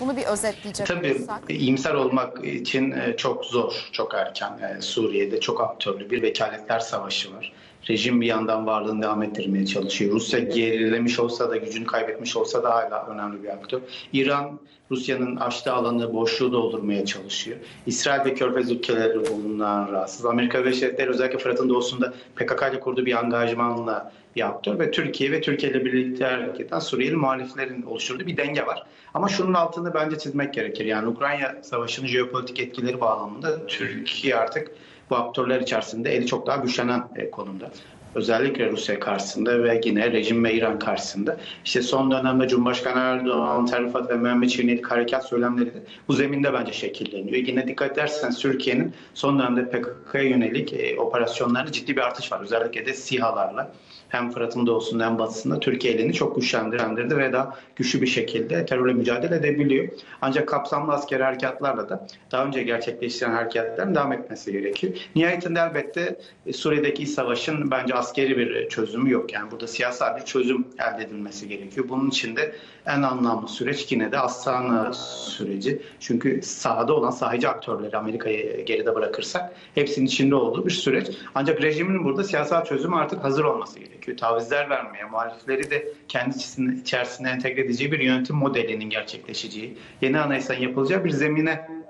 Bunu bir özetleyecek Tabii olursak. iyimser olmak için e, çok zor, çok erken. E, Suriye'de çok aktörlü bir vekaletler savaşı var. Rejim bir yandan varlığını devam ettirmeye çalışıyor. Rusya gerilemiş olsa da, gücünü kaybetmiş olsa da hala önemli bir aktör. İran, Rusya'nın açtığı alanı, boşluğu doldurmaya çalışıyor. İsrail ve Körfez ülkeleri bundan rahatsız. Amerika Birleşik Devletleri özellikle Fırat'ın doğusunda PKK ile kurduğu bir angajmanla bir aktör ve Türkiye ve Türkiye ile birlikte hareket eden Suriyeli muhaliflerin oluşturduğu bir denge var. Ama şunun altını bence çizmek gerekir. Yani Ukrayna Savaşı'nın jeopolitik etkileri bağlamında Türkiye artık bu aktörler içerisinde eli çok daha güçlenen e, konumda. Özellikle Rusya karşısında ve yine rejim ve İran karşısında. İşte son dönemde Cumhurbaşkanı Erdoğan, Tel Rifat ve Mehmet Şirin'in harekat söylemleri de bu zeminde bence şekilleniyor. Yine dikkat ederseniz Türkiye'nin son dönemde PKK'ya yönelik e, operasyonlarında ciddi bir artış var. Özellikle de SİHA'larla hem Fırat'ın doğusunda hem batısında Türkiye elini çok güçlendirdi ve daha güçlü bir şekilde terörle mücadele edebiliyor. Ancak kapsamlı askeri harekatlarla da daha önce gerçekleştiren harekatların devam etmesi gerekiyor. Nihayetinde elbette e, Suriye'deki savaşın bence askeri bir e, çözümü yok. Yani burada siyasal bir çözüm elde edilmesi gerekiyor. Bunun için de en anlamlı süreç yine de Astana süreci. Çünkü sahada olan sahici aktörleri Amerika'yı geride bırakırsak hepsinin içinde olduğu bir süreç. Ancak rejimin burada siyasal çözümü artık hazır olması gerekiyor. Tavizler vermeye, muhalifleri de kendi içerisinde entegre edeceği bir yönetim modelinin gerçekleşeceği, yeni anayasanın yapılacağı bir zemine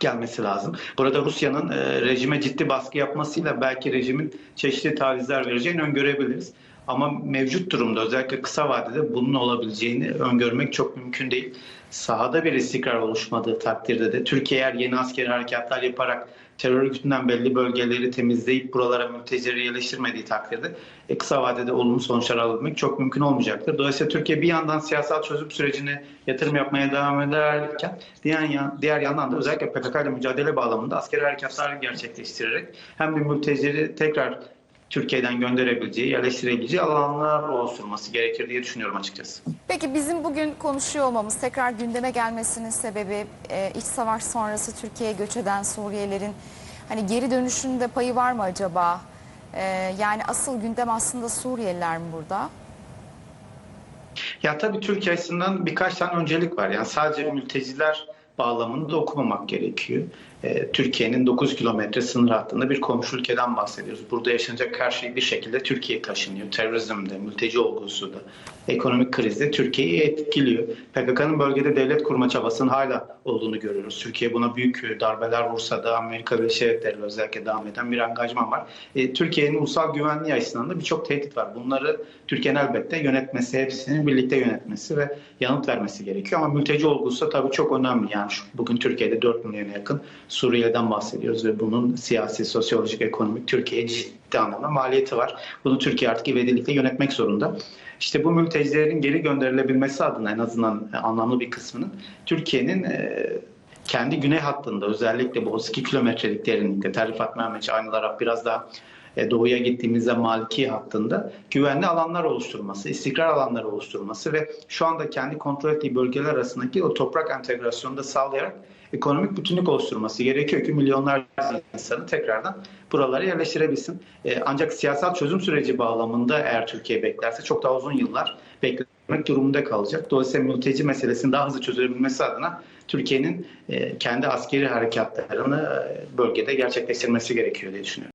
gelmesi lazım. Burada Rusya'nın e, rejime ciddi baskı yapmasıyla belki rejimin çeşitli tavizler vereceğini öngörebiliriz. Ama mevcut durumda özellikle kısa vadede bunun olabileceğini öngörmek çok mümkün değil. Sahada bir istikrar oluşmadığı takdirde de Türkiye eğer yeni askeri harekatlar yaparak terör örgütünden belli bölgeleri temizleyip buralara mültecileri yerleştirmediği takdirde e, kısa vadede olumlu sonuçlar alabilmek çok mümkün olmayacaktır. Dolayısıyla Türkiye bir yandan siyasal çözüm sürecine yatırım yapmaya devam ederken diğer, yan, diğer yandan da özellikle PKK ile mücadele bağlamında askeri harekatlar gerçekleştirerek hem bir mültecileri tekrar Türkiye'den gönderebileceği, yerleştirebileceği alanlar oluşturması gerekir diye düşünüyorum açıkçası. Peki bizim bugün konuşuyor olmamız, tekrar gündeme gelmesinin sebebi e, iç savaş sonrası Türkiye'ye göç eden Suriyelilerin hani geri dönüşünde payı var mı acaba? E, yani asıl gündem aslında Suriyeliler mi burada? Ya tabii Türkiye açısından birkaç tane öncelik var. Yani sadece mülteciler bağlamında okumamak gerekiyor. Ee, Türkiye'nin 9 kilometre sınır hattında bir komşu ülkeden bahsediyoruz. Burada yaşanacak her şey bir şekilde Türkiye'ye taşınıyor. Terörizm de, mülteci olgusu da, ekonomik kriz de Türkiye'yi etkiliyor. PKK'nın bölgede devlet kurma çabasının hala olduğunu görüyoruz. Türkiye buna büyük darbeler vursa da Amerika Birleşik Devletleri özellikle devam eden bir angajman var. Ee, Türkiye'nin ulusal güvenliği açısından da birçok tehdit var. Bunları Türkiye'nin elbette yönetmesi, hepsinin birlikte yönetmesi ve yanıt vermesi gerekiyor. Ama mülteci olgusu da tabii çok önemli. Yani şu- bugün Türkiye'de 4 milyona yakın Suriye'den bahsediyoruz ve bunun siyasi, sosyolojik, ekonomik Türkiye'ye ciddi anlamda maliyeti var. Bunu Türkiye artık ivedilikle yönetmek zorunda. İşte bu mültecilerin geri gönderilebilmesi adına en azından e, anlamlı bir kısmının Türkiye'nin e, kendi güney hattında özellikle bu 32 kilometrelik derinlikte Tel Rifat, Mehmetçe, Aynı Arap biraz daha doğuya gittiğimizde Maliki hattında güvenli alanlar oluşturması, istikrar alanları oluşturması ve şu anda kendi kontrol ettiği bölgeler arasındaki o toprak entegrasyonu da sağlayarak ekonomik bütünlük oluşturması gerekiyor ki milyonlarca insanı tekrardan buralara yerleştirebilsin. E, ancak siyasal çözüm süreci bağlamında eğer Türkiye beklerse çok daha uzun yıllar beklemek durumunda kalacak. Dolayısıyla mülteci meselesinin daha hızlı çözülebilmesi adına Türkiye'nin e, kendi askeri harekatlarını e, bölgede gerçekleştirmesi gerekiyor diye düşünüyorum.